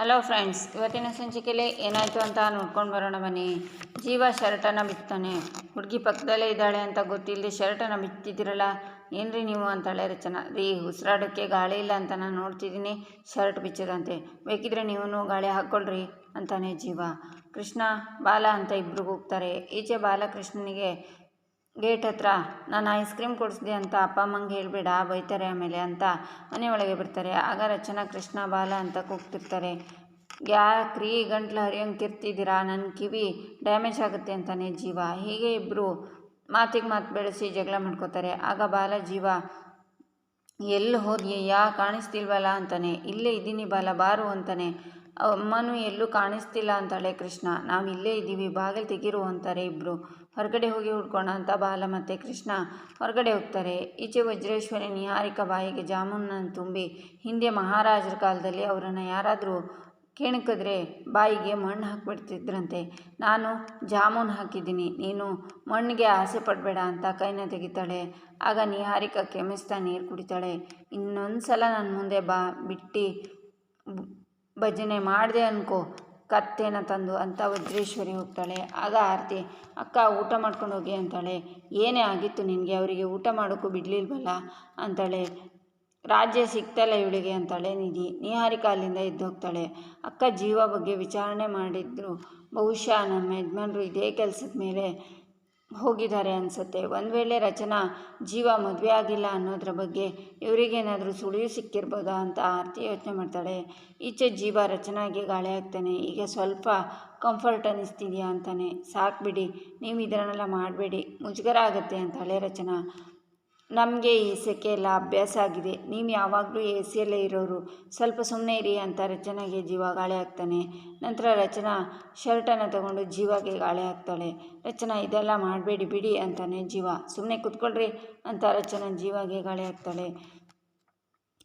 Hello friends, ಇವತ್ತಿನ ಸಂಚಿಕೆಯಲ್ಲಿ ಏನಾಯಿತು ಅಂತ ನೋಡ್ಕೊಂಡು ಬರೋಣ ಬನ್ನಿ. ಜೀವ ಶರ್ಟನ್ನು ಬಿತ್ತಾನೆ. ಹುಡುಗಿ ಪಕ್ಕದಲ್ಲೇ ಇದ್ದಾಳೆ ಅಂತ ಗೊತ್ತಿಲ್ಲದೆ ಶರ್ಟನ್ನು ಬಿತ್ತಿದ್ದೀರಲ್ಲ, ಏನ್ರಿ ನೀವು ಅಂತಾಳೆ ರಚನಾ. ರೀ ಉಸಿರಾಡೋಕ್ಕೆ ಗಾಳಿ ಇಲ್ಲ ಅಂತ ನಾನು ನೋಡ್ತಿದ್ದೀನಿ, ಶರ್ಟ್ ಬಿಚ್ಚದಂತೆ. ಬೇಕಿದ್ರೆ ನೀವು ಗಾಳಿ ಹಾಕ್ಕೊಳ್ರಿ ಅಂತಾನೆ ಜೀವ. ಕೃಷ್ಣ, ಬಾಲ ಅಂತ ಇಬ್ರಿಗೂ ಹೋಗ್ತಾರೆ. ಈಚೆ ಬಾಲಕೃಷ್ಣನಿಗೆ ಗೇಟ್ ಹತ್ರ, ನಾನು ಐಸ್ ಕ್ರೀಮ್ ಕೊಡಿಸ್ದೆ ಅಂತ ಅಪ್ಪ ಅಮ್ಮಂಗೆ ಹೇಳಬೇಡ, ಬೈತಾರೆ ಆಮೇಲೆ ಅಂತ ಮನೆ ಒಳಗೆ ಬರ್ತಾರೆ ಆಗ ರಚನಾ ಕೃಷ್ಣ ಬಾಲ ಅಂತ ಕೂಗ್ತಿರ್ತಾರೆ. ಯಾಕ್ರೀ ಗಂಟ್ಲು ಹರಿಯಂಗೆ ತಿರ್ತಿದ್ದೀರಾ? ನನ್ನ ಕಿವಿ ಡ್ಯಾಮೇಜ್ ಆಗುತ್ತೆ ಅಂತಾನೆ ಜೀವ. ಹೀಗೆ ಇಬ್ಬರು ಮಾತಿಗೆ ಮಾತು ಬೆಳೆಸಿ ಜಗಳ ಮಾಡ್ಕೋತಾರೆ. ಆಗ ಬಾಲ, ಜೀವ ಎಲ್ಲಿ ಹೋದ್ಯಯ್ಯ ಕಾಣಿಸ್ತಿಲ್ವಲ್ಲ? ಅಂತಾನೆ. ಇಲ್ಲೇ ಇದ್ದೀನಿ ಬಾಲ, ಬಾರು ಅಂತಾನೆ. ಅಮ್ಮನೂ ಎಲ್ಲೂ ಕಾಣಿಸ್ತಿಲ್ಲ ಅಂತಾಳೆ ಕೃಷ್ಣ. ನಾವು ಇಲ್ಲೇ ಇದ್ದೀವಿ, ಬಾಗಿಲು ತೆಗಿರು ಅಂತಾರೆ ಇಬ್ಬರು ಹೊರಗಡೆ ಹೋಗಿ ಹುಡ್ಕೋಣ ಅಂತ ಬಾಲ ಮತ್ತು ಕೃಷ್ಣ ಹೊರಗಡೆ ಹೋಗ್ತಾರೆ. ಈಚೆ ವಜ್ರೇಶ್ವರಿ ನಿಹಾರಿಕ ಬಾಯಿಗೆ ಜಾಮೂನನ್ನು ತುಂಬಿ, ಹಿಂದೆ ಮಹಾರಾಜರ ಕಾಲದಲ್ಲಿ ಅವರನ್ನು ಯಾರಾದರೂ ಕೆಣಕಿದ್ರೆ ಬಾಯಿಗೆ ಮಣ್ಣು ಹಾಕಿಬಿಡ್ತಿದ್ರಂತೆ. ನಾನು ಜಾಮೂನ್ ಹಾಕಿದ್ದೀನಿ, ನೀನು ಮಣ್ಣಿಗೆ ಆಸೆ ಪಡಬೇಡ ಅಂತ ಕೈನ ತೆಗಿತಾಳೆ. ಆಗ ನಿಹಾರಿಕ ಕೆಮಿಸ್ತಾ ನೀರು ಕುಡಿತಾಳೆ. ಇನ್ನೊಂದು ಸಲ ನನ್ನ ಮುಂದೆ ಬಾ, ಬಿಟ್ಟು ಭಜನೆ ಮಾಡಿದೆ ಅನ್ಕೋ. ಕತ್ತೇನ ತಂದು ಅಂತ ವಜ್ರೇಶ್ವರಿ ಹೋಗ್ತಾಳೆ. ಆಗ ಆರತಿ, ಅಕ್ಕ, ಊಟ ಮಾಡ್ಕೊಂಡು ಹೋಗಿ ಅಂತಾಳೆ. ಏನೇ ಆಗಿತ್ತು ನಿನಗೆ? ಅವರಿಗೆ ಊಟ ಮಾಡೋಕ್ಕೂ ಬಿಡಲಿಲ್ವಲ್ಲ? ಅಂತಾಳೆ. ರಾಜ್ಯ ಸಿಗ್ತಲ್ಲ ಇವಳಿಗೆ ಅಂತಾಳೆ ನಿಧಿ. ನಿಹಾರಿಕ ಅಲ್ಲಿಂದ ಎದ್ದು ಹೋಗ್ತಾಳೆ ಅಕ್ಕ, ಜೀವ ಬಗ್ಗೆ ವಿಚಾರಣೆ ಮಾಡಿದ್ರು. ಬಹುಶಃ ನಮ್ಮ ಯಜಮಾನ್ರು ಇದೇ ಕೆಲಸದ ಮೇಲೆ ಹೋಗಿದ್ದಾರೆ ಅನಿಸುತ್ತೆ. ಒಂದು ವೇಳೆ ರಚನಾ ಜೀವ ಮದುವೆ ಆಗಿಲ್ಲ ಅನ್ನೋದ್ರ ಬಗ್ಗೆ ಇವರಿಗೇನಾದರೂ ಸುಳಿವು ಸಿಕ್ಕಿರ್ಬೋದಾ ಅಂತ ಆರತಿ ಯೋಚನೆ ಮಾಡ್ತಾಳೆ. ಈಚೆ ಜೀವ ರಚನಾಗೆ ಗಾಳಿ ಆಗ್ತಾನೆ ಈಗ ಸ್ವಲ್ಪ ಕಂಫರ್ಟ್ ಅನ್ನಿಸ್ತಿದೆಯಾ ಅಂತಾನೆ. ಸಾಕು ಬಿಡಿ, ನೀವು ಇದನ್ನೆಲ್ಲ ಮಾಡಬೇಡಿ. ಮುಜುಗರ ಆಗುತ್ತೆ ಅಂತಾಳೆ ರಚನಾ. ನಮಗೆ ಈ ಸೆಕೆ ಎಲ್ಲ ಅಭ್ಯಾಸ ಆಗಿದೆ. ನೀವು ಯಾವಾಗಲೂ ಎ ಸಿಯಲ್ಲೇ ಇರೋರು. ಸ್ವಲ್ಪ ಸುಮ್ಮನೆ ಇರಿ ಅಂತ ರಚನಾಗೆ ಜೀವ ಗಾಳಿ ಹಾಕ್ತಾನೆ. ನಂತರ ರಚನಾ ಶರ್ಟನ್ನು ತಗೊಂಡು ಜೀವಾಗೆ ಗಾಳಿ ಹಾಕ್ತಾಳೆ. ರಚನಾ, ಇದೆಲ್ಲ ಮಾಡಬೇಡಿ, ಬಿಡಿ ಅಂತಾನೆ ಜೀವ. ಸುಮ್ಮನೆ ಕೂತ್ಕೊಳ್ರಿ ಅಂತ ರಚನಾ ಜೀವಾಗೆ ಗಾಳಿ ಹಾಕ್ತಾಳೆ.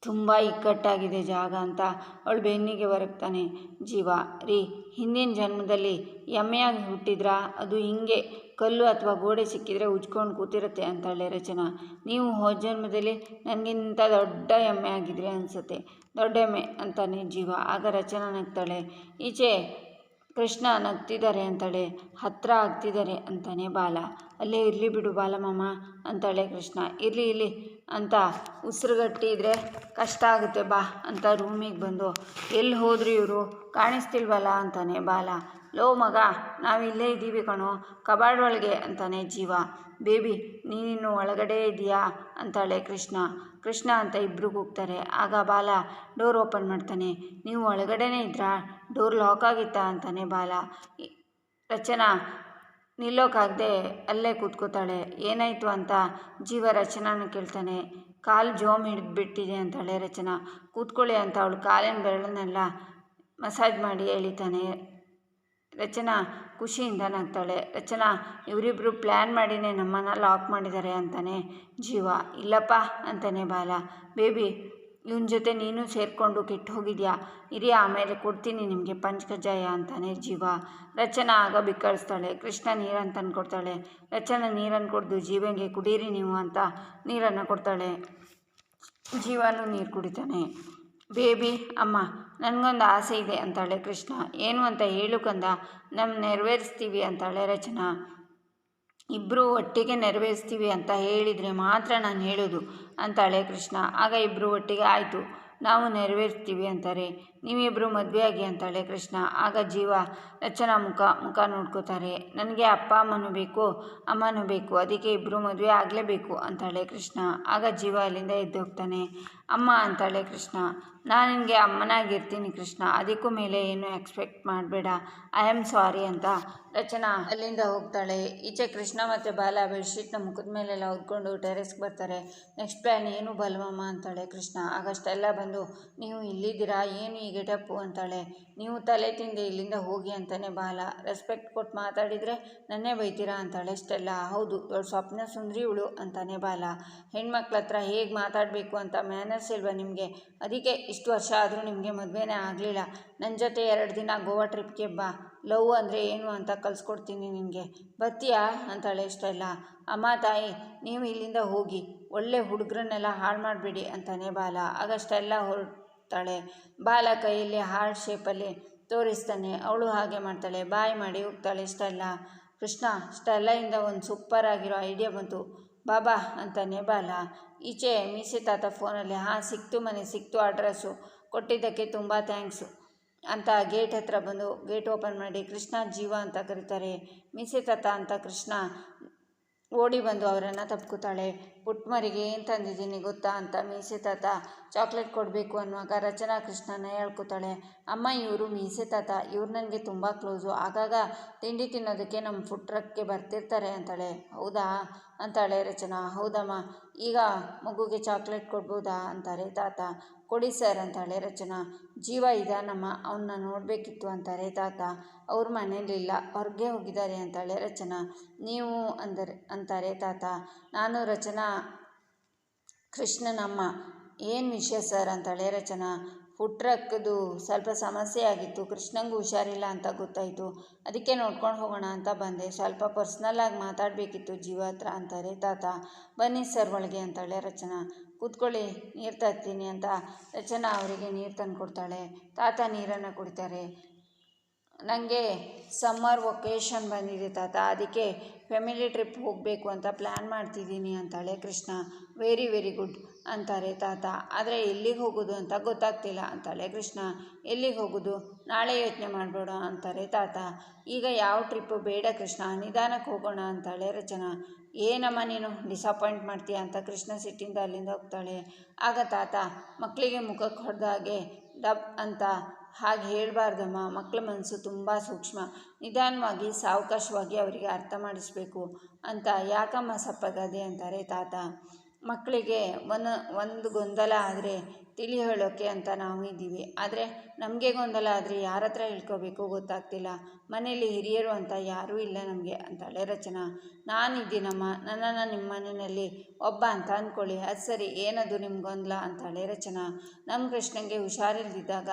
ತುಂಬ ಇಕ್ಕಟ್ಟಾಗಿದೆ ಜಾಗ ಅಂತ ಅವಳು ಬೆನ್ನಿಗೆ ಹೊರಗ್ತಾನೆ ಜೀವ, ರೀ, ಹಿಂದಿನ ಜನ್ಮದಲ್ಲಿ ಎಮ್ಮೆಯಾಗಿ ಹುಟ್ಟಿದ್ರಾ? ಅದು ಹಿಂಗೆ ಕಲ್ಲು ಅಥವಾ ಗೋಡೆ ಸಿಕ್ಕಿದರೆ ಉಜ್ಕೊಂಡು ಕೂತಿರುತ್ತೆ ಅಂತಾಳೆ ರಚನಾ. ನೀವು ಹೋದ ಜನ್ಮದಲ್ಲಿ ನನಗಿಂತ ದೊಡ್ಡ ಎಮ್ಮೆ ಆಗಿದ್ರೆ ಅನಿಸುತ್ತೆ. ದೊಡ್ಡ ಎಮ್ಮೆ ಅಂತಾನೆ ಜೀವ. ಆಗ ರಚನಾ ನಗ್ತಾಳೆ. ಈಚೆ ಕೃಷ್ಣ ನಗ್ತಿದ್ದಾರೆ ಅಂತಾಳೆ ಹತ್ತಿರ ಆಗ್ತಿದ್ದಾರೆ ಅಂತಾನೆ ಬಾಲ. ಅಲ್ಲೇ ಇರಲಿ ಬಿಡು ಬಾಲಮಾಮ ಅಂತಾಳೆ ಕೃಷ್ಣ. ಇರಲಿ ಇರಲಿ, ಅಂತ ಉಸಿರುಗಟ್ಟಿದ್ರೆ ಕಷ್ಟ ಆಗುತ್ತೆ ಬಾ, ಅಂತ ರೂಮಿಗೆ ಬಂದು. ಎಲ್ಲಿ ಹೋದ್ರು ಇವರು? ಕಾಣಿಸ್ತಿಲ್ವಲ್ಲ ಅಂತಾನೆ ಬಾಲ. ಲೋ ಮಗ ನಾವಿಲ್ಲೇ ಇದ್ದೀವಿ ಕಣೋ ಕಬಾರ್ಡ್ ಒಳಗೆ ಅಂತಾನೆ ಜೀವ. ಬೇಬಿ, ನೀನು ಒಳಗಡೆ ಇದೆಯಾ ಅಂತಾಳೆ ಕೃಷ್ಣ. ಕೃಷ್ಣ ಅಂತ ಇಬ್ಬರು ಕೂಗ್ತಾರೆ. ಆಗ ಬಾಲ ಡೋರ್ ಓಪನ್ ಮಾಡ್ತಾನೆ. ನೀವು ಒಳಗಡೆನೇ ಇದ್ರಾ? ಡೋರ್ ಲಾಕ್ ಆಗಿತ್ತಾ? ಅಂತಾನೆ ಬಾಲ. ರಚನಾ ನಿಲ್ಲೋಕ್ಕಾಗದೆ ಅಲ್ಲೇ ಕೂತ್ಕೋತಾಳೆ. ಏನಾಯಿತು ಅಂತ ಜೀವ ರಚನಾನ ಕೇಳ್ತಾನೆ. ಕಾಲು ಜೋಮ್ ಹಿಡಿದ್ಬಿಟ್ಟಿದೆ ಅಂತಾಳೆ ರಚನಾ. ಕೂತ್ಕೊಳ್ಳಿ ಅಂತ ಅವಳು ಕಾಲಿನ ಬೆರಳನ್ನೆಲ್ಲ ಮಸಾಜ್ ಮಾಡಿ ಎಳಿತಾನೆ. ರಚನಾ ಖುಷಿಯಿಂದ ನಗ್ತಾಳೆ. ರಚನಾ ಇವರಿಬ್ಬರು ಪ್ಲ್ಯಾನ್ ಮಾಡಿನೇ ನಮ್ಮನ್ನು ಲಾಕ್ ಮಾಡಿದ್ದಾರೆ ಅಂತಾನೆ. ಜೀವ, ಇಲ್ಲಪ್ಪ ಅಂತಾನೆ ಬಾಲ. ಬೇಬಿ, ಇವನ ಜೊತೆ ನೀನು ಸೇರಿಕೊಂಡು ಕೆಟ್ಟು ಹೋಗಿದ್ಯಾ ಇರಿ, ಆಮೇಲೆ ಕೊಡ್ತೀನಿ ನಿಮಗೆ ಪಂಚಕಜ್ಜಾಯ ಅಂತಾನೆ ಜೀವ. ರಚನಾ ಆಗ ಬಿಕ್ಕಳಿಸ್ತಾಳೆ. ಕೃಷ್ಣ ನೀರನ್ನು ತಂದು ಕೊಡ್ತಾಳೆ ರಚನಾ ನೀರನ್ನು ಕೊಡ್ದು ಜೀವಂಗೆ ಕುಡೀರಿ ನೀವು ಅಂತ ನೀರನ್ನು ಕೊಡ್ತಾಳೆ. ಜೀವನೂ ನೀರು ಕುಡಿತಾನೆ. ಬೇಬಿ, ಅಮ್ಮ ನನಗೊಂದು ಆಸೆ ಇದೆ ಅಂತಾಳೆ ಕೃಷ್ಣ. ಏನು ಅಂತ ಹೇಳು ಕಂದ. ನಮ್ಮ ನೆರವೇರಿಸ್ತೀವಿ ಅಂತಾಳೆ ರಚನಾ. ಇಬ್ಬರು ಒಟ್ಟಿಗೆ ನೆರವೇರಿಸ್ತೀವಿ ಅಂತ ಹೇಳಿದರೆ ಮಾತ್ರ ನಾನು ಹೇಳೋದು, ಅಂತಾಳೆ ಕೃಷ್ಣ. ಆಗ ಇಬ್ಬರು ಒಟ್ಟಿಗೆ, ಆಯಿತು, ನಾವು ನೆರವೇರಿಸ್ತೀವಿ ಅಂತಾರೆ. ನೀವಿಬ್ಬರು ಮದುವೆಯಾಗಿ ಅಂತಾಳೆ ಕೃಷ್ಣ. ಆಗ ಜೀವ ರಚನಾ ಮುಖ ಮುಖ ನೋಡ್ಕೋತಾರೆ. ನನಗೆ ಅಪ್ಪ ಅಮ್ಮನೂ ಬೇಕು ಅಮ್ಮನೂ ಬೇಕು. ಅದಕ್ಕೆ ಇಬ್ಬರು ಮದುವೆ ಆಗಲೇಬೇಕು ಅಂತಾಳೆ ಕೃಷ್ಣ. ಆಗ ಜೀವ ಅಲ್ಲಿಂದ ಎದ್ದು ಹೋಗ್ತಾನೆ ಅಮ್ಮ ಅಂತಾಳೆ ಕೃಷ್ಣ, ನಾನು ನಿನಗೆ ಅಮ್ಮನಾಗಿರ್ತೀನಿ ಕೃಷ್ಣ. ಅದಕ್ಕೂ ಮೇಲೆ ಏನು ಎಕ್ಸ್ಪೆಕ್ಟ್ ಮಾಡಬೇಡ. ಐ ಆಮ್ ಸಾರಿ ಅಂತ ರಚನಾ ಅಲ್ಲಿಂದ ಹೋಗ್ತಾಳೆ. ಈಚೆ ಕೃಷ್ಣ ಮತ್ತು ಬಾಲ ಬೆಡ್ಶೀಟ್ನ ಮುಖದ ಮೇಲೆಲ್ಲ ಹೊದ್ಕೊಂಡು ಟೆರೆಸ್ಗೆ ಬರ್ತಾರೆ. ನೆಕ್ಸ್ಟ್ ಪ್ಲ್ಯಾನ್ ಏನು ಬಲ್ವಮ್ಮ? ಅಂತಾಳೆ ಕೃಷ್ಣ. ಆಗಷ್ಟೆಲ್ಲ ಬಂದು, ನೀವು ಇಲ್ಲಿದ್ದೀರಾ? ಏನು ಈ ಗೆಟಪ್ಪು ಅಂತಾಳೆ. ನೀವು ತಲೆ ತಿಂದೆ ಇಲ್ಲಿಂದ ಹೋಗಿ ಅಂತಾನೆ ಬಾಲ. ರೆಸ್ಪೆಕ್ಟ್ ಕೊಟ್ಟು ಮಾತಾಡಿದರೆ ನನ್ನೇ ಬೈತೀರಾ? ಅಂತಾಳೆ. ಅಷ್ಟೆಲ್ಲ ಹೌದು. ದೊಡ್ಡ ಸ್ವಪ್ನ ಸುಂದ್ರಿ ಇವಳು, ಅಂತಾನೆ ಬಾಲ. ಹೆಣ್ಮಕ್ಳ ಹತ್ರ ಹೇಗೆ ಮಾತಾಡಬೇಕು ಅಂತ ಮ್ಯಾನರ್ಸ್ ಇಲ್ವಾ ನಿಮಗೆ? ಅದಕ್ಕೆ ಇಷ್ಟು ವರ್ಷ ಆದರೂ ನಿಮಗೆ ಮದುವೆನೇ ಆಗಲಿಲ್ಲ. ನನ್ನ ಜೊತೆ ಎರಡು ದಿನ ಗೋವಾ ಟ್ರಿಪ್ಗೆ ಬಾ. ಲವ್ ಅಂದರೆ ಏನು ಅಂತ ಕಲಿಸ್ಕೊಡ್ತೀನಿ ನಿಮಗೆ ಬತ್ತೀಯಾ ಅಂತಾಳೆ ಇಷ್ಟೆಲ್ಲ. ಅಮ್ಮ, ತಾಯಿ, ನೀವು ಇಲ್ಲಿಂದ ಹೋಗಿ. ಒಳ್ಳೆ ಹುಡುಗರನ್ನೆಲ್ಲ ಹಾಳು ಮಾಡಬೇಡಿ, ಅಂತಾನೆ ಬಾಲ. ಆಗಷ್ಟೆಲ್ಲ ಹೊರ ಹೋಗ್ತಾಳೆ. ಬಾಲ ಕೈಯಲ್ಲಿ ಹಾರ್ಟ್ ಶೇಪಲ್ಲಿ ತೋರಿಸ್ತಾನೆ. ಅವಳು ಹಾಗೆ ಮಾಡ್ತಾಳೆ. ಬಾಯ್ ಮಾಡಿ ಹೋಗ್ತಾಳೆ. ಇಷ್ಟೆಲ್ಲ ಕೃಷ್ಣ, ಸ್ಟೆಲ್ಲಾಯಿಂದ ಒಂದು ಸೂಪರ್ ಆಗಿರೋ ಐಡಿಯಾ ಬಂತು. ಬಾಬಾ ಅಂತಾನೆ ಬಾಲ. ಈಚೆ ಮೀಸೆ ತಾತ ಫೋನಲ್ಲಿ ಹಾಂ, ಸಿಕ್ತು ಮನೆ, ಸಿಕ್ತು ಅಡ್ರೆಸ್ಸು ಕೊಟ್ಟಿದ್ದಕ್ಕೆ ತುಂಬ ಥ್ಯಾಂಕ್ಸು ಅಂತ ಗೇಟ್ ಹತ್ರ ಬಂದು ಗೇಟ್ ಓಪನ್ ಮಾಡಿ ಕೃಷ್ಣ ಜೀವ ಅಂತ ಕರೀತಾರೆ. ಮೀಸೆ ತಾತ ಅಂತ ಕೃಷ್ಣ ಓಡಿ ಬಂದು ಅವರನ್ನು ತಪ್ಕೋತಾಳೆ. ಪುಟ್ಮರಿಗೆ ಏನು ತಂದಿದ್ದೀನಿ ಗೊತ್ತಾ ಅಂತ ಮೀಸೆ ತಾತ ಚಾಕ್ಲೇಟ್ ಕೊಡಬೇಕು ಅನ್ನುವಾಗ ರಚನಾ ಕೃಷ್ಣನ ಹೇಳ್ಕೊತಾಳೆ. ಅಮ್ಮ, ಇವರು ಮೀಸೆ ತಾತ, ಇವ್ರು ನನಗೆ ತುಂಬ ಕ್ಲೋಸು. ಆಗಾಗ ತಿಂಡಿ ತಿನ್ನೋದಕ್ಕೆ ನಮ್ಮ ಫುಡ್ ಟ್ರಕ್ಗೆ ಬರ್ತಿರ್ತಾರೆ ಅಂತಾಳೆ. ಹೌದಾ? ಅಂತಾಳೆ ರಚನಾ. ಹೌದಮ್ಮ, ಈಗ ಮಗುಗೆ ಚಾಕ್ಲೇಟ್ ಕೊಡ್ಬೋದಾ? ಅಂತಾರೆ ತಾತ. ಕೊಡಿ ಸರ್ ಅಂತಾಳೆ ರಚನಾ, ಜೀವ ಇದಾನಮ್ಮ ಅವನ್ನ ನೋಡಬೇಕಿತ್ತು ಅಂತಾರೆ, ತಾತ, ಅವ್ರ ಮನೇಲಿಲ್ಲ ಹೊರಗೆ ಹೋಗಿದ್ದಾರೆ ಅಂತಾಳೆ ರಚನಾ, ನೀವು ಅಂದರೆ, ಅಂತಾರೆ, ತಾತ, ನಾನು ರಚನಾ ಕೃಷ್ಣನಮ್ಮ, ಏನು ವಿಷಯ ಸರ್ ಅಂತಾಳೆ ರಚನಾ ಫುಡ್ ಟ್ರಕ್ದು ಸ್ವಲ್ಪ ಸಮಸ್ಯೆ ಆಗಿತ್ತು, ಕೃಷ್ಣಂಗೂ ಹುಷಾರಿಲ್ಲ ಅಂತ ಗೊತ್ತಾಯಿತು, ಅದಕ್ಕೆ ನೋಡ್ಕೊಂಡು ಹೋಗೋಣ ಅಂತ ಬಂದೆ, ಸ್ವಲ್ಪ ಪರ್ಸ್ನಲ್ಲಾಗಿ ಮಾತಾಡಬೇಕಿತ್ತು, ಜೀವ ಹತ್ರ ಅಂತಾರೆ, ತಾತ, ಬನ್ನಿ ಸರ್ ಒಳಗೆ ಅಂತಾಳೆ ರಚನಾ ಕೂತ್ಕೊಳ್ಳಿ, ನೀರು ತರ್ತೀನಿ ಅಂತ ರಚನಾ ಅವರಿಗೆ ನೀರು ತಂದು ಕೊಡ್ತಾಳೆ. ತಾತ ನೀರನ್ನು ಕುಡಿತಾರೆ. ನನಗೆ ಸಮ್ಮರ್ ವೊಕೇಶನ್ ಬಂದಿದೆ ತಾತ, ಅದಕ್ಕೆ ಫ್ಯಾಮಿಲಿ ಟ್ರಿಪ್ ಹೋಗಬೇಕು ಅಂತ ಪ್ಲ್ಯಾನ್ ಮಾಡ್ತಿದ್ದೀನಿ ಅಂತಾಳೆ ಕೃಷ್ಣ. Very very good. ಅಂತಾರೆ, ತಾತ, ಆದರೆ ಎಲ್ಲಿಗೆ ಹೋಗೋದು ಅಂತ ಗೊತ್ತಾಗ್ತಿಲ್ಲ ಅಂತಾಳೆ ಕೃಷ್ಣ. ಎಲ್ಲಿಗೆ ಹೋಗೋದು? ನಾಳೆ ಯೋಚನೆ ಮಾಡಬೇಡ ಅಂತಾರೆ ತಾತ. ಈಗ ಯಾವ ಟ್ರಿಪ್ಪು ಬೇಡ ಕೃಷ್ಣ ನಿಧಾನಕ್ಕೆ ಹೋಗೋಣ ಅಂತಾಳೆ ರಚನಾ. ಏನಮ್ಮ ನೀನು ಡಿಸಪಾಯಿಂಟ್ ಮಾಡ್ತೀಯ ಅಂತ ಕೃಷ್ಣ ಸಿಟ್ಟಿಂದ ಅಲ್ಲಿಂದ ಹೋಗ್ತಾಳೆ. ಆಗ ತಾತ ಮಕ್ಕಳಿಗೆ ಮುಖಕ್ಕೆ ಹೊಡೆದ ಹಾಗೆ ಡಬ್ ಅಂತ ಹಾಗೆ ಹೇಳಬಾರ್ದಮ್ಮ ಮಕ್ಕಳ ಮನಸ್ಸು ತುಂಬ ಸೂಕ್ಷ್ಮ, ನಿಧಾನವಾಗಿ, ಸಾವಕಾಶವಾಗಿ ಅವರಿಗೆ ಅರ್ಥ ಮಾಡಿಸ್ಬೇಕು ಅಂತ, ಯಾಕಮ್ಮ ಸಪ್ಪಗದೆ ಅಂತಾರೆ ತಾತ. ಮಕ್ಕಳಿಗೆ ಒಂದು ಒಂದು ಗೊಂದಲ ಆದರೆ ತಿಳಿ ಹೇಳೋಕ್ಕೆ ಅಂತ ನಾವು ಇದ್ದೀವಿ. ಆದರೆ ನಮಗೆ ಗೊಂದಲ ಆದರೆ ಯಾರ ಹತ್ರ ಹೇಳ್ಕೋಬೇಕು ಗೊತ್ತಾಗ್ತಿಲ್ಲ. ಮನೇಲಿ ಹಿರಿಯರು ಅಂತ ಯಾರೂ ಇಲ್ಲ ನಮಗೆ ಅಂತಾಳೆ ರಚನಾ. ನಾನಿದ್ದೀನಮ್ಮ ನನ್ನನ್ನು ನಿಮ್ಮ ಮನೆಯಲ್ಲಿ ಒಬ್ಬ ಅಂತ ಅಂದ್ಕೊಳ್ಳಿ. ಅದು ಸರಿ, ಏನದು ನಿಮ್ಮ ಗೊಂದಲ ಅಂತಾಳೆ ರಚನಾ. ನಮ್ಮ ಕೃಷ್ಣಂಗೆ ಹುಷಾರಿಲ್ದಿದ್ದಾಗ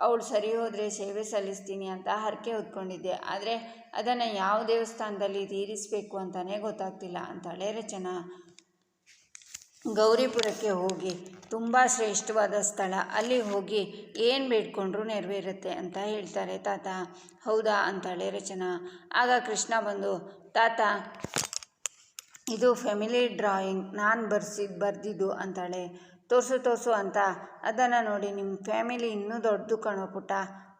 ಅವಳು ಸರಿ ಹೋದರೆ ಸೇವೆ ಸಲ್ಲಿಸ್ತೀನಿ ಅಂತ ಹರಕೆ ಹೊತ್ಕೊಂಡಿದ್ದೆ. ಆದರೆ ಅದನ್ನು ಯಾವ ದೇವಸ್ಥಾನದಲ್ಲಿ ತೀರಿಸಬೇಕು ಅಂತಲೇ ಗೊತ್ತಾಗ್ತಿಲ್ಲ ಅಂತಾಳೆ ರಚನಾ. ಗೌರಿಪುರಕ್ಕೆ ಹೋಗಿ, ತುಂಬ ಶ್ರೇಷ್ಠವಾದ ಸ್ಥಳ. ಅಲ್ಲಿ ಹೋಗಿ ಏನು ಬೇಡ್ಕೊಂಡ್ರು ನೆರವೇರುತ್ತೆ ಅಂತ ಹೇಳ್ತಾರೆ. ತಾತ, ಹೌದಾ ಅಂತಾಳೆ ರಚನಾ. ಆಗ ಕೃಷ್ಣ ಬಂದು, ತಾತ, ಇದು ಫ್ಯಾಮಿಲಿ ಡ್ರಾಯಿಂಗ್ ನಾನು ಬರ್ಸಿದ್ದು ಬರೆದಿದ್ದು ಅಂತಾಳೆ. ತೋರಿಸು ತೋರಿಸು ಅಂತ ಅದನ್ನು ನೋಡಿ ನಿಮ್ಮ ಫ್ಯಾಮಿಲಿ ಇನ್ನೂ ದೊಡ್ಡದು ಕಣೋ ಪುಟ್ಟ.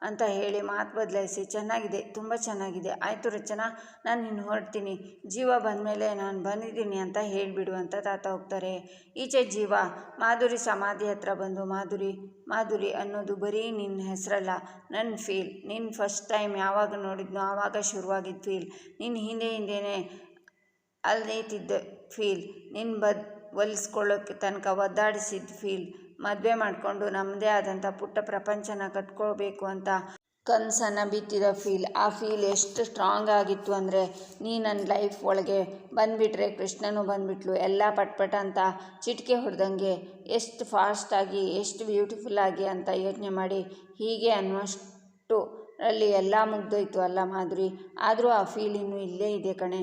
ಅಂತ ಹೇಳಿ ಮಾತು ಬದಲಾಯಿಸಿ, ಚೆನ್ನಾಗಿದೆ, ತುಂಬ ಚೆನ್ನಾಗಿದೆ. ಆಯಿತು ರಚನಾ, ನಾನು ನಿನ್ನ ಹೊರಡ್ತೀನಿ. ಜೀವ ಬಂದಮೇಲೆ ನಾನು ಬಂದಿದ್ದೀನಿ ಅಂತ ಹೇಳಿಬಿಡು ಅಂತ ತಾತ ಹೋಗ್ತಾರೆ. ಈಚೆ ಜೀವ, ಮಾಧುರಿ ಸಮಾಧಿ ಹತ್ರ ಬಂದು, ಮಾಧುರಿ ಮಾಧುರಿ ಅನ್ನೋದು ಬರೀ ನಿನ್ನ ಹೆಸರಲ್ಲ ನನ್ನ ಫೀಲ್ ನಿನ್ನ ಫಸ್ಟ್ ಟೈಮ್ ಯಾವಾಗ ನೋಡಿದ್ನೋ ಆವಾಗ ಶುರುವಾಗಿದ್ದ ಫೀಲ್ ನಿನ್ನ ಹಿಂದೆ ಹಿಂದೆಯೇ ಅಲ್ಲಿ ನಿಂತಿದ್ದ ಫೀಲ್ ನಿನ್ನ ಬದ್ ಒಲಿಸ್ಕೊಳ್ಳೋಕ್ಕೆ ತನಕ ಒದ್ದಾಡಿಸಿದ ಫೀಲ್ ಮದುವೆ ಮಾಡಿಕೊಂಡು ನಮ್ಮದೇ ಆದಂಥ ಪುಟ್ಟ ಪ್ರಪಂಚನ ಕಟ್ಕೊಳ್ಬೇಕು ಅಂತ ಕನಸನ್ನು ಬಿತ್ತಿದ ಫೀಲ್. ಆ ಫೀಲ್ ಎಷ್ಟು ಸ್ಟ್ರಾಂಗ್ ಆಗಿತ್ತು ಅಂದರೆ ನೀ ನನ್ನ ಲೈಫ್ ಒಳಗೆ ಬಂದುಬಿಟ್ರೆ ಕೃಷ್ಣನು ಬಂದುಬಿಟ್ಲು, ಎಲ್ಲ ಪಟ್ಪಟ ಅಂತ ಚಿಟಿಕೆ ಹೊಡೆದಂಗೆ ಎಷ್ಟು ಫಾಸ್ಟಾಗಿ ಎಷ್ಟು ಬ್ಯೂಟಿಫುಲ್ಲಾಗಿ ಅಂತ ಯೋಚನೆ ಮಾಡಿ ಹೀಗೆ ಅನ್ನುವಷ್ಟು ಅಲ್ಲಿ ಎಲ್ಲ ಮುಗ್ದೋಯ್ತು ಅಲ್ಲ ಮಾಧುರಿ. ಆದರೂ ಆ ಫೀಲ್ ಇನ್ನೂ ಇಲ್ಲೇ ಇದೆ ಕಣೆ.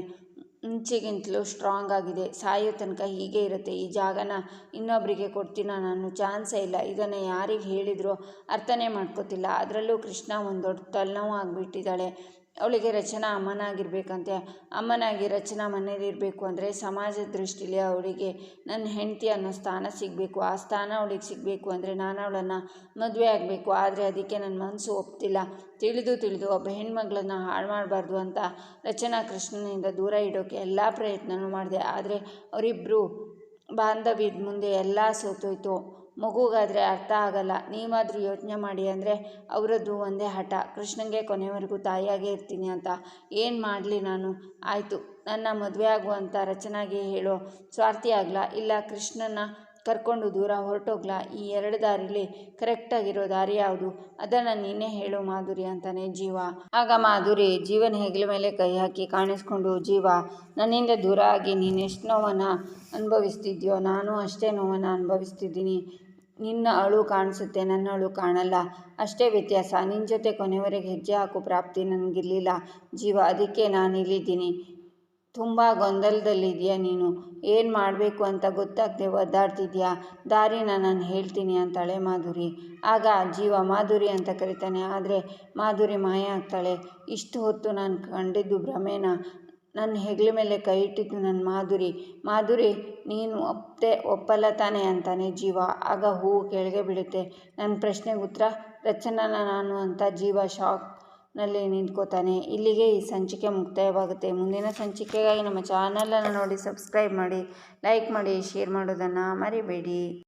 ಮುಂಚೆಗಿಂತಲೂ ಸ್ಟ್ರಾಂಗ್ ಆಗಿದೆ. ಸಾಯೋ ತನಕ ಹೀಗೆ ಇರುತ್ತೆ. ಈ ಜಾಗನ ಇನ್ನೊಬ್ಬರಿಗೆ ಕೊಡ್ತೀನ ನಾನು ಚಾನ್ಸೇ ಇಲ್ಲ. ಇದನ್ನು ಯಾರಿಗೆ ಹೇಳಿದರೂ ಅರ್ಥನೇ ಮಾಡ್ಕೋತಿಲ್ಲ. ಅದರಲ್ಲೂ ಕೃಷ್ಣ ಒಂದು ದೊಡ್ಡ ತಲೆನೋವು ಆಗಿಬಿಟ್ಟಿದ್ದಾಳೆ. ಅವಳಿಗೆ ರಚನಾ ಅಮ್ಮನಾಗಿರ್ಬೇಕಂತೆ. ಅಮ್ಮನಾಗಿ ರಚನಾ ಮನೇಲಿರಬೇಕು ಅಂದರೆ ಸಮಾಜದ ದೃಷ್ಟಿಲಿ ಅವಳಿಗೆ ನನ್ನ ಹೆಂಡತಿ ಅನ್ನೋ ಸ್ಥಾನ ಸಿಗಬೇಕು. ಆ ಸ್ಥಾನ ಅವಳಿಗೆ ಸಿಗಬೇಕು ಅಂದರೆ ನಾನು ಅವಳನ್ನು ಮದುವೆ ಆಗಬೇಕು. ಆದರೆ ಅದಕ್ಕೆ ನನ್ನ ಮನಸ್ಸು ಒಪ್ತಿಲ್ಲ. ತಿಳಿದು ತಿಳಿದು ಒಬ್ಬ ಹೆಣ್ಮಗಳನ್ನು ಹಾಳು ಮಾಡಬಾರ್ದು ಅಂತ ರಚನಾ ಕೃಷ್ಣನಿಂದ ದೂರ ಇಡೋಕ್ಕೆ ಎಲ್ಲ ಪ್ರಯತ್ನವೂ ಮಾಡಿದೆ. ಆದರೆ ಅವರಿಬ್ಬರು ಬಾಂಧವ್ಯದ ಮುಂದೆ ಎಲ್ಲ ಸೋತೋಯ್ತು. ಮಗುಗಾದರೆ ಅರ್ಥ ಆಗಲ್ಲ. ನೀವಾದರೂ ಯೋಚನೆ ಮಾಡಿ ಅಂದರೆ ಅವರದ್ದು ಒಂದೇ ಹಠ. ಕೃಷ್ಣನಿಗೆ ಕೊನೆವರೆಗೂ ತಾಯಿಯಾಗೇ ಇರ್ತೀನಿ ಅಂತ. ಏನು ಮಾಡಲಿ ನಾನು? ಆಯಿತು. ನನ್ನ ಮದುವೆ ಆಗುವಂಥ ರಚನಾಗೆ ಹೇಳೋ ಸ್ವಾರ್ಥಿ ಆಗಲ್ಲ ಇಲ್ಲ ಕೃಷ್ಣನ ಕರ್ಕೊಂಡು ದೂರ ಹೊರಟೋಗ್ಲಾ? ಈ ಎರಡು ದಾರಿಲಿ ಕರೆಕ್ಟಾಗಿರೋ ದಾರಿ ಯಾವುದು? ಅದನ್ನು ನೀನೇ ಹೇಳು ಮಾಧುರಿ ಅಂತಾನೆ ಜೀವ. ಆಗ ಮಾಧುರಿ ಜೀವನ ಹೆಗಲ ಮೇಲೆ ಕೈ ಹಾಕಿ ಕಾಣಿಸ್ಕೊಂಡು, ಜೀವ, ನನ್ನಿಂದ ದೂರ ಆಗಿ ನೀನೆಷ್ಟು ನೋವನ್ನು ಅನುಭವಿಸ್ತಿದ್ಯೋ, ನಾನು ಅಷ್ಟೇ ನೋವನ್ನು ಅನುಭವಿಸ್ತಿದ್ದೀನಿ. ನಿನ್ನ ಅಳು ಕಾಣಿಸುತ್ತೆ, ನನ್ನ ಅಳು ಕಾಣಲ್ಲ. ಅಷ್ಟೇ ವ್ಯತ್ಯಾಸ. ನಿನ್ನ ಜೊತೆ ಕೊನೆವರೆಗೆ ಹೆಜ್ಜೆ ಹಾಕೋ ಪ್ರಾಪ್ತಿ ನನಗಿರಲಿಲ್ಲ. ಜೀವ, ಅದಕ್ಕೆ ನಾನು ಇಲ್ಲಿದ್ದೀನಿ. ತುಂಬ ಗೊಂದಲದಲ್ಲಿದೆಯಾ ನೀನು? ಏನು ಮಾಡಬೇಕು ಅಂತ ಗೊತ್ತಾಗದೆ ಒದ್ದಾಡ್ತಿದ್ಯಾ? ದಾರಿನ ನಾನು ಹೇಳ್ತೀನಿ ಅಂತಾಳೆ ಮಾಧುರಿ. ಆಗ ಜೀವ ಮಾಧುರಿ ಅಂತ ಕರಿತಾನೆ, ಆದರೆ ಮಾಧುರಿ ಮಾಯ ಆಗ್ತಾಳೆ. ಇಷ್ಟು ಹೊತ್ತು ನಾನು ಕಂಡಿದ್ದು ಭ್ರಮೇನ? ನನ್ನ ಹೆಗಲ ಮೇಲೆ ಕೈ ಇಟ್ಟಿದ್ದು ನನ್ನ ಮಾಧುರಿ. ಮಾಧುರಿ, ನೀನು ಒಪ್ಪದೆ ಒಪ್ಪಲ್ಲ ತಾನೆ ಅಂತಾನೆ ಜೀವ. ಆಗ ಹೂವು ಕೆಳಗೆ ಬೀಳುತ್ತೆ. ನನ್ನ ಪ್ರಶ್ನೆಗೆ ಉತ್ತರ, ರಚನನ ನಾನು ಅಂತ ಜೀವ ಶಾಕ್ನಲ್ಲಿ ನಿಂತ್ಕೋತಾನೆ. ಇಲ್ಲಿಗೆ ಈ ಸಂಚಿಕೆ ಮುಕ್ತಾಯವಾಗುತ್ತೆ. ಮುಂದಿನ ಸಂಚಿಕೆಗಾಗಿ ನಮ್ಮ ಚಾನಲನ್ನು ನೋಡಿ, ಸಬ್ಸ್ಕ್ರೈಬ್ ಮಾಡಿ, ಲೈಕ್ ಮಾಡಿ, ಶೇರ್ ಮಾಡೋದನ್ನು ಮರಿಬೇಡಿ.